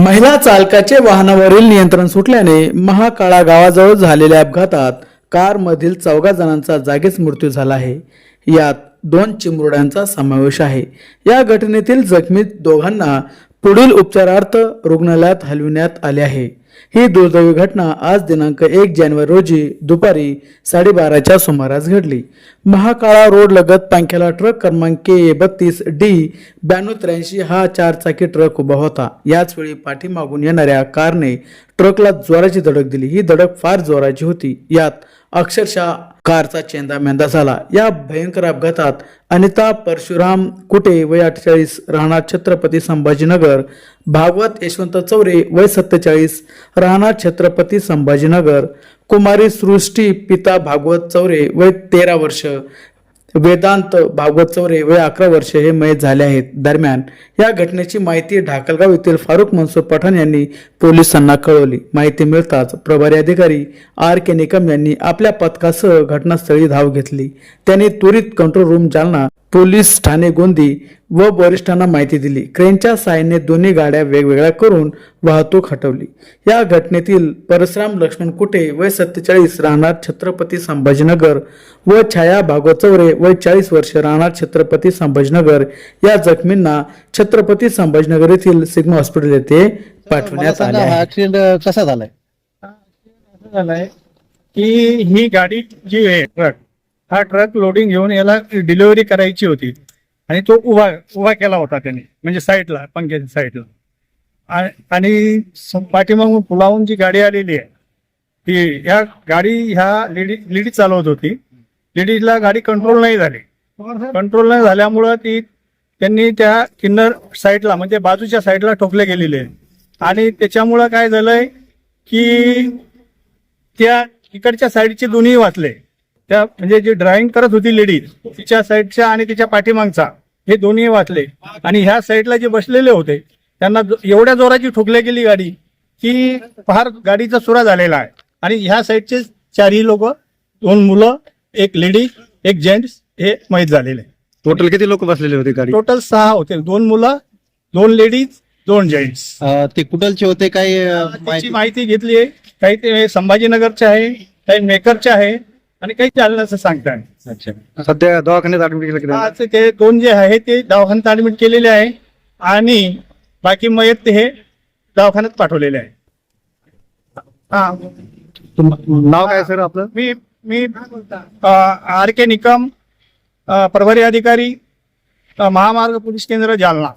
महिला चालकाचे वाहनावरील नियंत्रण सुटल्याने महाकाळा गावाजवळ झालेल्या अपघातात कारमधील चौघा जणांचा जागीच मृत्यू झाला आहे. यात दोन चिमुरड्यांचा समावेश आहे. या घटनेतील जखमी दोघांना पुढील उपचारार्थ रुग्णालयात हलविण्यात आले आहे. ही दुर्दैवी घटना आज दिनांक एक जानेवारी रोजी दुपारी साडेबाराच्या सुमारास घडली. महाकाळा रोड लगत पांख्याला ट्रक क्रमांक के बत्तीस डी ब्याण्णव त्र्याऐंशी हा चारचाकी ट्रक उभा होता. याच वेळी पाठीमागून येणाऱ्या कारने ट्रकला जोराची धडक दिली. ही धडक फार जोराची होती. यात अक्षरशः कारचा चेंदा मेंदा झाला. या भयंकर अपघातात अनिता परशुराम कुटे वय अठ्ठेचाळीस राहणार छत्रपती संभाजीनगर भागवत यशवंत चौरे वय सत्तेचाळीस राहणार छत्रपती संभाजीनगर कुमारी सृष्टी पिता भागवत चौरे वय तेरा वर्ष वेदांत भागवत चौरे वय अकरा वर्ष हे मयत झाले आहेत. दरम्यान या घटनेची माहिती ढाकलगाव येथील फारुख मनसूर पठाण यांनी पोलिसांना कळवली. माहिती मिळताच प्रभारी अधिकारी आर के निकम यांनी आपल्या पथकासह घटनास्थळी धाव घेतली. त्यांनी त्वरित कंट्रोल रूम जालना पोलीस ठाणे गोंदी व वरिष्ठांना माहिती दिली. क्रेनच्या साहाय्याने दोन्ही गाड्या वेगवेगळ्या करून वाहतूक हटवली. या घटनेतील परशुराम लक्ष्मण कुटे वय सत्तेचाळीस राहणार छत्रपती संभाजीनगर व छाया भागवत चौरे वय चाळीस वर्ष राहणार छत्रपती संभाजीनगर. या जखमींना छत्रपती संभाजीनगर येथील सिग्मा हॉस्पिटल येथे पाठवण्यात आले ऍक्सिडेंट कसा झालंय की ही गाडी जी आहे ट्रक हा ट्रक लोडिंग घेऊन याला डिलिव्हरी करायची होती. आणि तो उभा उभा केला होता त्यांनी म्हणजे साईडला पंख्याच्या साईडला आणि पाठीमाग पाठीमागून पुलावून जी गाडी आलेली आहे ती ह्या गाडी ह्या लेडी लेडीज चालवत होती. लेडीजला गाडी कंट्रोल नाही झाली. कंट्रोल नाही झाल्यामुळं ती त्यांनी त्या किन्नर साईडला म्हणजे बाजूच्या साईडला ठोकले गेलेले आणि त्याच्यामुळं काय झालंय की त्या इकडच्या साईडचे दोन्ही वाचले. त्या म्हणजे जी ड्रायव्हिंग करत होती लेडीज तिच्या साईडच्या आणि तिच्या पाठीमागचा हे दोन्ही वाचले. आणि ह्या साईडला जे बसलेले होते त्यांना जो- एवढ्या जोराची ठोकल्या गेली गाडी की फार गाडीचा चुरा झालेला आहे. आणि ह्या साईडचे चारही लोक दोन मुलं एक लेडी एक जेंट्स हे माहीत झालेले. टोटल किती लोक बसलेले होते गाडी टोटल सहा होते. दोन मुलं दोन लेडीज दोन जेंट्स अं, ते कुठलचे होते? काही अं, त्याची माहिती माहिती घेतली आहे. काही ते संभाजीनगरचे आहे काही मेकरचे आहे. आणि काही जालन्याचं सांगताय अच्छा. सध्या दवाखान्यात ऍडमिट केलं आज ते दोन जे आहे ते दवाखान्यात ऍडमिट केलेले आहे आणि बाकी मयत हे दवाखान्यात पाठवलेले आहे. हा. नाव काय सर आपलं? मी मी आर के निकम अ, प्रभारी अधिकारी अ, महामार्ग पोलीस केंद्र जालना.